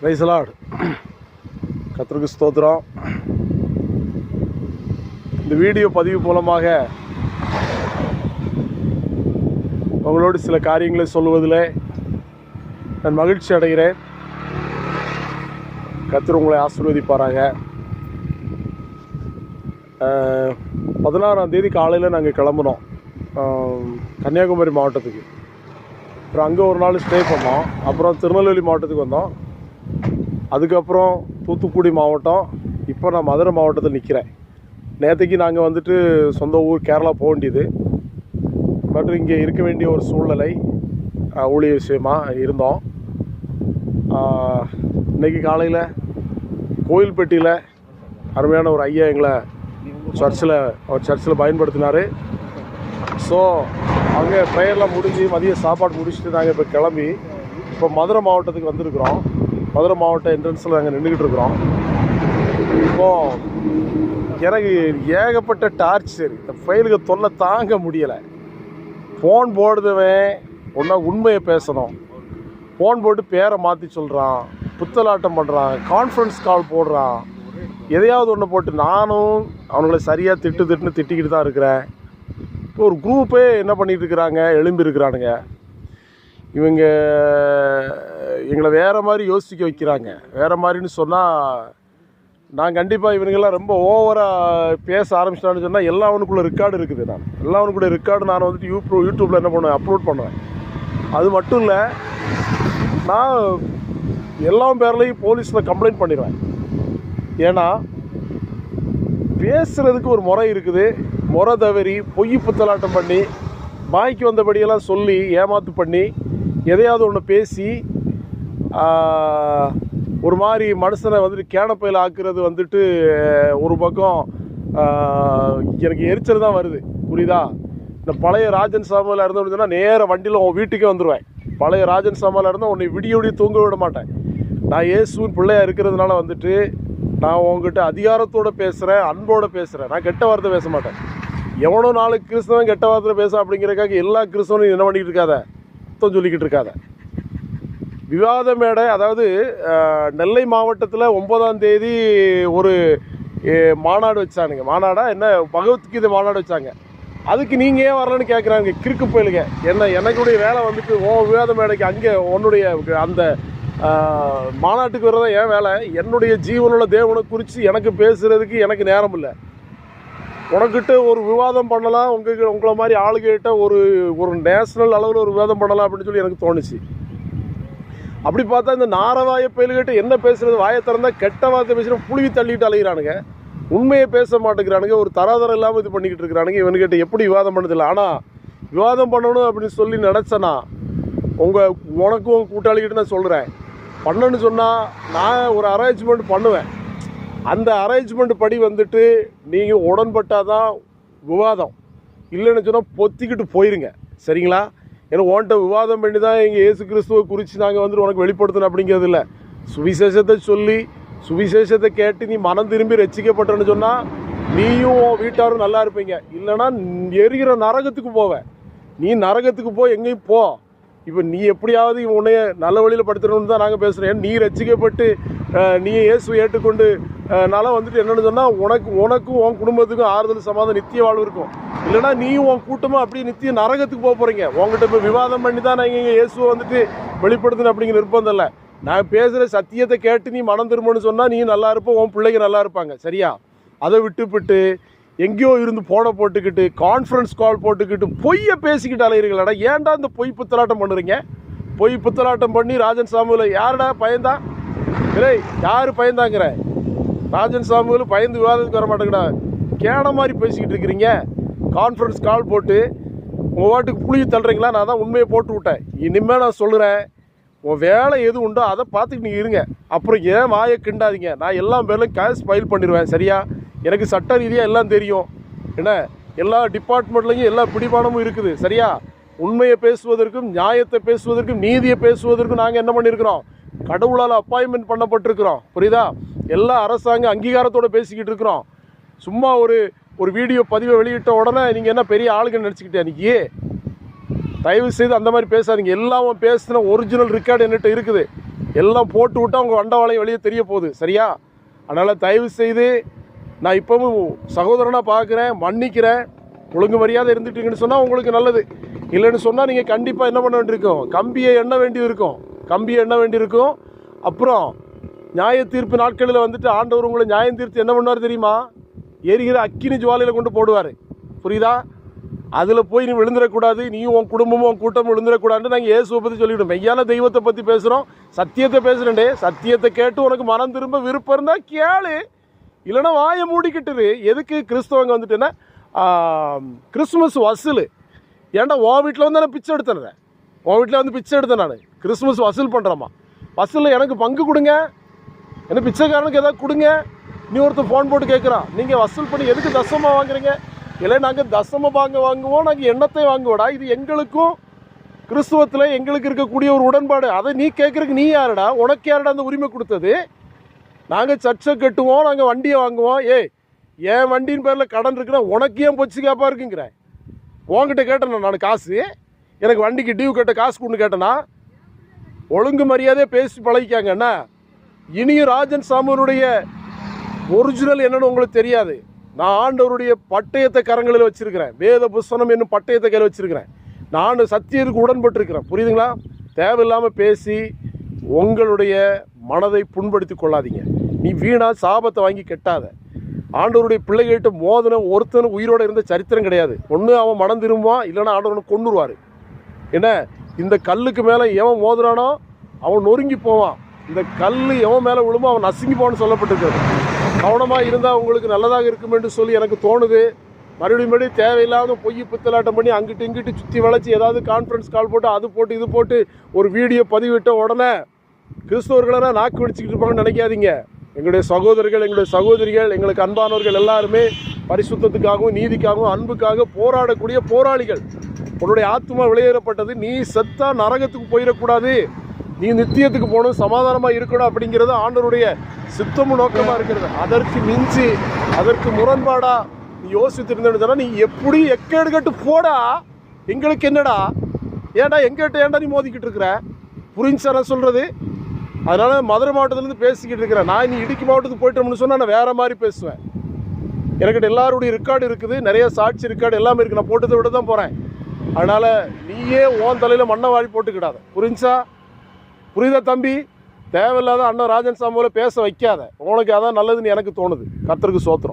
பிரைசலாட் கத்திரிக்கு ஸ்தோத்திரம். இந்த வீடியோ பதிவு மூலமாக உங்களோடு சில காரியங்களை சொல்லுவதில் நான் மகிழ்ச்சி அடைகிறேன். கத்திர உங்களை ஆசீர்வதிப்பாராங்க பதினாறாம் தேதி காலையில் நாங்கள் கிளம்புனோம். கன்னியாகுமரி மாவட்டத்துக்கு. அப்புறம் அங்கே ஒரு நாள் ஸ்டே பண்ணோம். அப்புறம் திருநெல்வேலி மாவட்டத்துக்கு வந்தோம். அதுக்கப்புறம் தூத்துக்குடி மாவட்டம். இப்போ நான் மதுரை மாவட்டத்தில் நிற்கிறேன் நேற்றுக்கு நாங்கள் வந்துட்டு சொந்த ஊர் கேரளா போக வேண்டியது. பட் இங்கே இருக்க வேண்டிய ஒரு சூழ்நிலை ஊழிய விஷயமா இருந்தோம். இன்றைக்கி இன்னைக்கு காலையில் கோயில்பட்டியில் அருமையான ஒரு ஐயா எங்களை சர்ச்சில் அவர் சர்ச்சில் பயன்படுத்தினார். ஸோ அங்கே ப்ரேயர்லாம் முடிஞ்சு மதியம் சாப்பாடு முடிச்சுட்டு நாங்கள் இப்போ கிளம்பி இப்போ மதுரை மாவட்டத்துக்கு வந்திருக்கிறோம். மதுரை மாவட்ட என்ட்ரன்ஸில் நாங்கள் நின்றுக்கிட்டு இருக்கிறோம். இப்போ எனக்கு ஏகப்பட்ட டார்ச்சர் இந்த ஃபைலுக்கு தொல்லை தாங்க முடியலை. ஃபோன் போடுறவன் ஒன்றா உண்மையை பேசணும். ஃபோன் போட்டு பேரை மாற்றி சொல்கிறான் புத்தலாட்டம் பண்ணுறான் கான்ஃபரன்ஸ் கால் போடுறான். எதையாவது ஒன்று போட்டு நானும் அவனுங்களை சரியாக திட்டு திட்டுன்னு திட்டிக்கிட்டு தான் இருக்கிறேன். இப்போ ஒரு குரூப்பே என்ன பண்ணிகிட்டு இருக்கிறாங்க? எழும்பி இருக்கிறானுங்க இவங்க எங்களை வேறு மாதிரி யோசிக்க வைக்கிறாங்க. வேறு மாதிரின்னு சொன்னால் நான் கண்டிப்பாக இவனுங்கெல்லாம் ரொம்ப ஓவராக பேச ஆரம்பிச்சிட்டான்னு சொன்னால் எல்லா அவனுக்குள்ள ரெக்கார்டு இருக்குது நான். எல்லா அவனுக்குள்ள ரெக்கார்டு நான் வந்துட்டு யூடியூப் யூடியூப்பில் என்ன பண்ணுவேன்? அப்லோட் பண்ணுவேன். அது மட்டும் இல்லை நான் எல்லா பேர்லையும் போலீஸில் கம்ப்ளைண்ட் பண்ணிடுவேன். ஏன்னா பேசுகிறதுக்கு ஒரு முறை இருக்குது. முறை தவறி பொய் புத்தலாட்டம் பண்ணி பாய்க்கு வந்தபடியெல்லாம் சொல்லி ஏமாத்து பண்ணி எதையாவது ஒன்று பேசி ஒரு மாதிரி மனுஷனை வந்துட்டு கேனப்பையில் ஆக்குறது வந்துட்டு ஒரு பக்கம் எனக்கு எரிச்சல் தான் வருது. புரியுதா? இந்த பழைய ராஜன் சாமியில் இருந்து சொன்னால் நேராக வண்டியில் உன் வீட்டுக்கே வந்துடுவேன் பழைய ராஜன் சாமியில் இருந்தால் உன்னை விடிய விடிய தூங்க விட மாட்டேன். நான் ஏசுவின் பிள்ளையாக இருக்கிறதுனால வந்துட்டு நான் உங்ககிட்ட அதிகாரத்தோடு பேசுகிறேன் அன்போட பேசுகிறேன் நான் கெட்ட வார்த்தை பேச மாட்டேன். எவனோ நாலு கிறிஸ்தவன் கெட்ட வார்த்தை பேச அப்படிங்கிறக்காக எல்லா கிறிஸ்தவனும் என்ன பண்ணிக்கிட்டு இருக்காத? சுத்தம் சொல்லிக்கிட்டு இருக்காத. விவாத மேடை அதாவது நெல்லை மாவட்டத்தில் ஒன்பதாம் தேதி ஒரு மாநாடு வச்சானுங்க. மாநாடா? என்ன பகவத்கீதை மாநாடு வச்சாங்க. அதுக்கு நீங்கள் ஏன் வரலன்னு கேட்குறாங்க கிறுக்கு போயிலுங்க. என்ன எனக்குடைய வேலை வந்துட்டு ஓ விவாத மேடைக்கு அங்கே உன்னுடைய அந்த மாநாட்டுக்கு வர்றதான் என் வேலை? என்னுடைய ஜீவனுள்ள தேவனை குறித்து எனக்கு பேசுகிறதுக்கு எனக்கு நேரம் இல்லை உனக்கிட்ட ஒரு விவாதம் பண்ணலாம் உங்கள் உங்களை மாதிரி ஆளுகிட்ட ஒரு ஒரு நேஷனல் அளவில் ஒரு விவாதம் பண்ணலாம் அப்படின்னு சொல்லி எனக்கு தோணுச்சு. அப்படி பார்த்தா இந்த நாரவாய பயல்கிட்ட என்ன பேசுறது? வாயை திறந்தா கெட்ட வார்த்தை பேசுகிற புழுவி தள்ளிட்டு அலைகிறானுங்க உண்மையை பேச மாட்டேங்கிறானுங்க ஒரு தராதரம் இல்லாமல் இது பண்ணிக்கிட்டு இருக்கிறானுங்க. இவனுக்கிட்ட எப்படி விவாதம் பண்ணதில்லை. ஆனால் விவாதம் பண்ணணும் அப்படின்னு சொல்லி நினச்சேன்னா உங்கள் உனக்கும் உங்கள் கூட்டாளிகிட்ட நான் சொல்கிறேன் பண்ணணும்னு சொன்னால் நான் ஒரு அரேஞ்ச்மெண்ட் பண்ணுவேன். அந்த அரேஞ்ச்மெண்ட் படி வந்துட்டு நீங்கள் உடன்பட்டால் தான் விவாதம். இல்லைன்னு சொன்னால் பொத்திக்கிட்டு போயிருங்க. சரிங்களா? ஏன்னா உன்கிட்ட விவாதம் பண்ணி தான் எங்கள் இயேசு கிறிஸ்துவை குறித்து நாங்கள் வந்துட்டு உனக்கு வெளிப்படுத்தணும் அப்படிங்கிறது இல்லை. சுவிசேஷத்தை சொல்லி சுவிசேஷத்தை கேட்டு நீ மனம் திரும்பி ரசிக்கப்பட்டன்னு சொன்னால் நீயும் உன் வீட்டாரும் நல்லா இருப்பீங்க. இல்லைன்னா எரிகிற நரகத்துக்கு போவேன் நீ நரகத்துக்கு போ எங்கேயும் போ. இப்போ நீ எப்படியாவது உன்னைய நல்ல வழியில் படுத்தணும்னு தான் நாங்கள் பேசுகிறேன் நீ ரசிக்கப்பட்டு நீ இயேசு ஏற்றுக்கொண்டு அதனால் வந்துட்டு என்னென்னு சொன்னால் உனக்கு உனக்கும் உன் குடும்பத்துக்கும் ஆறுதல் சமாதம் நித்திய வாழ்வு இருக்கும். இல்லைனா நீயும் உன் கூட்டமாக அப்படியே நித்திய நரகத்துக்கு போக போகிறீங்க உங்கள்கிட்ட இப்போ விவாதம் பண்ணி தான் நாங்கள் இங்கே இயேசுவை வந்துட்டு வெளிப்படுத்தணும் அப்படிங்கிற நிர்பந்தம் இல்லை. நான் பேசுகிற சத்தியத்தை கேட்டு நீ மனம் திரும்பணும்னு சொன்னால் நீ நல்லா இருப்ப உன் பிள்ளைங்க நல்லா இருப்பாங்க. சரியா? அதை விட்டுவிட்டு எங்கேயோ இருந்து போட போட்டுக்கிட்டு கான்ஃபரன்ஸ் கால் போட்டுக்கிட்டு பொய்யை பேசிக்கிட்டு அலைகிறீங்களாடா ஏன்டா இந்த பொய் புத்தலாட்டம் பண்ணுறீங்க? பொய் புத்தலாட்டம் பண்ணி ராஜன் சாமுவில் யாருடா பயந்தா? இல்லை யார் பயந்தாங்கிற? ராஜன் சாமிகளும் பயந்து விவாதத்துக்கு வர மாட்டேங்கடா கேன மாதிரி பேசிக்கிட்டு இருக்கிறீங்க. கான்ஃபரன்ஸ் கால் போட்டு உங்கள் வாட்டுக்கு புளியை தள்ளுறீங்களா? நான் தான் உண்மையை போட்டு விட்டேன். இனிமேல் நான் சொல்கிறேன் உன் வேலை எது உண்டோ அதை பார்த்துட்டு நீங்கள் இருங்க. அப்புறம் ஏன் வாயை கிண்டாதீங்க? நான் எல்லா பேர்லையும் கேஸ் ஃபைல் பண்ணிடுவேன் சரியா? எனக்கு சட்ட ரீதியாக எல்லாம் தெரியும். என்ன? எல்லா டிபார்ட்மெண்ட்லேயும் எல்லா பிடிபானமும் இருக்குது சரியா? உண்மையை பேசுவதற்கும் நியாயத்தை பேசுவதற்கும் நீதியை பேசுவதற்கும் நாங்கள் என்ன பண்ணியிருக்கிறோம் கடவுளால் அப்பாயின்மெண்ட் பண்ணப்பட்டிருக்கிறோம். புரியுதா? எல்லா அரசாங்க அங்கீகாரத்தோடு பேசிக்கிட்டு இருக்கிறோம். சும்மா ஒரு ஒரு வீடியோ பதிவை வெளியிட்ட உடனே நீங்கள் என்ன பெரிய ஆளுங்கன்னு நினச்சிக்கிட்டே அன்றைக்கி தயவு செய்து அந்த மாதிரி பேசாதீங்க. எல்லாம் பேசின ஒரிஜினல் ரெக்கார்டு என்கிட்ட இருக்குது. எல்லாம் போட்டு விட்டால் உங்கள் வண்டவாளையும் வெளியே தெரிய போகுது. சரியா? அதனால் தயவு செய்து நான் இப்போவும் சகோதரனாக பார்க்குறேன் மன்னிக்கிறேன். ஒழுங்கு மரியாதை இருந்துட்டீங்கன்னு சொன்னால் உங்களுக்கு நல்லது. இல்லைன்னு சொன்னால் நீங்கள் கண்டிப்பாக என்ன பண்ண வேண்டியிருக்கும்? கம்பியை எண்ண வேண்டியிருக்கும். கம்பியை எண்ண வேண்டியிருக்கும். அப்புறம் நியாய தீர்ப்பு நாட்களில் வந்துட்டு ஆண்டவர் உங்களை நியாயம் தீர்த்து என்ன பண்ணுவார் தெரியுமா? எரிகிற அக்கினி ஜுவாலையில் கொண்டு போடுவார். புரியுதா? அதில் போய் நீ விழுந்துடக்கூடாது நீயும் உன் குடும்பமும் உன் கூட்டமும் விழுந்துடக்கூடாதுன்னு நாங்கள் இயேசுவை பற்றி சொல்லிவிடும் மெய்யான தெய்வத்தை பற்றி பேசுகிறோம் சத்தியத்தை பேசுகிறேன்டே சத்தியத்தை கேட்டு உனக்கு மனம் திரும்ப விருப்பம் இருந்தால் கேளு. இல்லைன்னா வாயை மூடிக்கிட்டுரு. எதுக்கு கிறிஸ்தவங்க வந்துட்டுன்னா கிறிஸ்துமஸ் வசூல். ஏன்டா உன் வீட்டில் வந்து நான் பிச்சை எடுத்தேன். உன் வீட்டில் வந்து பிச்சை எடுத்தேன் நான். கிறிஸ்மஸ் வசூல் பண்ணுறேம்மா வசூலில் எனக்கு பங்கு கொடுங்க. என்ன பிச்சைக்காரனுக்கு எதாவது கொடுங்க. நீ ஒருத்தர் ஃபோன் போட்டு கேட்குறான் நீங்கள் வசூல் பண்ணி எதுக்கு தசமாக வாங்குறீங்க? இல்லை நாங்கள் தசம வாங்க வாங்குவோம். நாங்கள் எண்ணத்தை வாங்குவோடா இது எங்களுக்கும் கிறிஸ்துவத்தில் எங்களுக்கு இருக்கக்கூடிய ஒரு உடன்பாடு. அதை நீ கேட்குறதுக்கு நீ யாருடா? உனக்கு யாருடா அந்த உரிமை கொடுத்தது? நாங்கள் சர்ச்சை கட்டுவோம் நாங்கள் வண்டியை வாங்குவோம். ஏய் என் வண்டியின் பேரில் கடன் இருக்குன்னா உனக்கு ஏன் பொச்சு கேப்பாக இருக்குங்கிறேன் உங்ககிட்ட கேட்டேண்ணா நான் காசு? எனக்கு வண்டிக்கு டியூ கட்ட காசு கொண்டு கேட்டேன்னா ஒழுங்கு மரியாதையாக பேசி பழகிக்காங்கண்ணா இனியும் ராஜன் சாமுனுடைய ஒரிஜினல் என்னன்னு உங்களுக்கு தெரியாது. நான் ஆண்டவருடைய பட்டயத்தை கரங்களில் வச்சிருக்கிறேன். வேத புஸ்தகம் என்னும் பட்டயத்தை கையில் வச்சிருக்கிறேன். நான் சத்தியத்துக்கு உடன்பட்டிருக்கிறேன். புரியுதுங்களா? தேவையில்லாமல் பேசி உங்களுடைய மனதை புண்படுத்தி கொள்ளாதீங்க. நீ வீணாக சாபத்தை வாங்கி கெட்டாத. ஆண்டவருடைய பிள்ளைகிட்ட மோதனம் ஒருத்தனும் உயிரோட இருந்த சரித்திரம் கிடையாது. ஒன்று அவன் மனம் திரும்புவான் இல்லைன்னா ஆண்டவனை கொண்டுருவார் என்ன? இந்த கல்லுக்கு மேலே எவன் மோதுறானோ அவன் நொறுங்கி போவான். இந்த கல் எவன் மேலே விழுமோ அவன் நசுங்கி போவான்னு சொல்லப்பட்டிருக்கிறது. கவனமாக இருந்தால் உங்களுக்கு நல்லதாக இருக்கும் என்று சொல்லி எனக்கு தோணுது. மறுபடியும் மறுபடியும் தேவையில்லாத பொய் புத்தலாட்டம் பண்ணி அங்கிட்டு இங்கிட்டு சுற்றி வளைச்சி ஏதாவது கான்ஃபரன்ஸ் கால் போட்டு அது போட்டு இது போட்டு ஒரு வீடியோ பதிவிட்ட உடனே கிறிஸ்தவர்களெல்லாம் நாக்கு வெடிச்சிக்கிட்டு இருப்பாங்கன்னு நினைக்காதீங்க. எங்களுடைய சகோதரர்கள் எங்களுடைய சகோதரிகள் எங்களுக்கு அன்பானவர்கள் எல்லாருமே பரிசுத்தத்துக்காகவும் நீதிக்காகவும் அன்புக்காக போராடக்கூடிய போராளிகள். உன்னுடைய ஆத்மா வெளியேறப்பட்டது. நீ செத்தா நரகத்துக்கு போயிடக்கூடாது. நீ நித்தியத்துக்கு போகணும் சமாதானமாக இருக்கணும் அப்படிங்கிறது ஆண்டவருடைய சித்தமும் நோக்கமாக இருக்கிறது. அதற்கு மிஞ்சி அதற்கு முரண்பாடாக நீ யோசித்திருந்தேன்னு சொன்னால் நீ எப்படி எக்கேடு கட்டு போடா? எங்களுக்கு என்னடா? ஏன்டா எங்கிட்ட ஏன்டா நீ மோதிக்கிட்டு இருக்கிற? புரிஞ்சா நான் சொல்கிறது அதனால் மதுரை மாவட்டத்துலேருந்து பேசிக்கிட்டு இருக்கிறேன் நான் இனி இடுக்கி மாவட்டத்துக்கு போயிட்டோம்னு சொன்னால் நான் வேறு மாதிரி பேசுவேன். எனக்கிட்ட எல்லாருடைய ரெக்கார்டு இருக்குது நிறைய சாட்சி ரெக்கார்டு எல்லாமே இருக்குது நான் போட்டதை விட தான் போகிறேன் அதனால் நீயே ஓன் தலையில் மண்ணை வாரி போட்டுக்கிடாத. புரிஞ்சா? புரியுதா தம்பி? தேவையில்லாத அண்ணன் ராஜன் சாமியில் பேச வைக்காத. உனக்கு அதான் நல்லதுன்னு எனக்கு தோணுது. கர்த்தருக்கு சோத்திரம்.